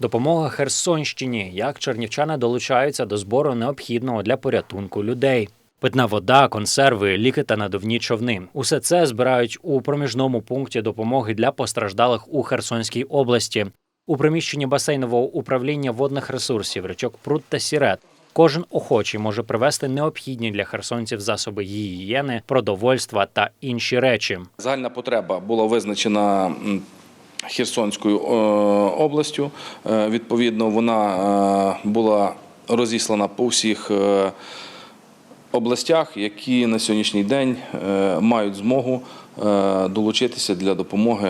Допомога Херсонщині, як чернівчани долучаються до збору необхідного для порятунку людей. Питна вода, консерви, ліки та надувні човни. Усе це збирають у проміжному пункті допомоги для постраждалих у Херсонській області. У приміщенні басейнового управління водних ресурсів річок Прут та Сірет. Кожен охочий може привезти необхідні для херсонців засоби гігієни, продовольства та інші речі. Загальна потреба була визначена Херсонською е, областю. Е, Відповідно, вона е, була розіслана по всіх областях, які на сьогоднішній день мають змогу долучитися для допомоги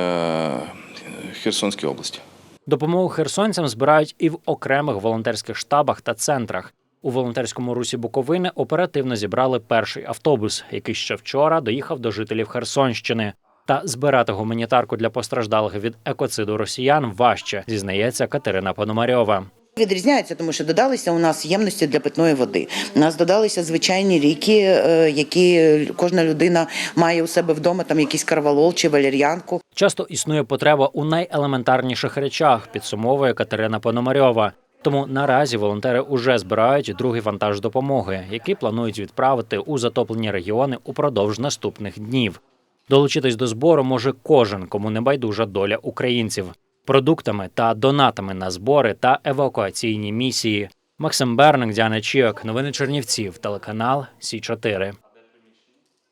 Херсонській області. Допомогу херсонцям збирають і в окремих волонтерських штабах та центрах. У волонтерському русі Буковини оперативно зібрали перший автобус, який ще вчора доїхав до жителів Херсонщини. Та збирати гуманітарку для постраждалих від екоциду росіян важче, зізнається Катерина Пономарьова. Відрізняється, тому що додалися у нас ємності для питної води. У нас додалися звичайні ліки, е, які кожна людина має у себе вдома, там якийсь карвалол чи валер'янку. Часто існує потреба у найелементарніших речах, підсумовує Катерина Пономарьова. Тому наразі волонтери уже збирають другий вантаж допомоги, який планують відправити у затоплені регіони упродовж наступних днів. Долучитись до збору може кожен, кому не байдужа доля українців. Продуктами та донатами на збори та евакуаційні місії. Максим Берник, Діана Чіок, новини Чернівців, телеканал Сі 4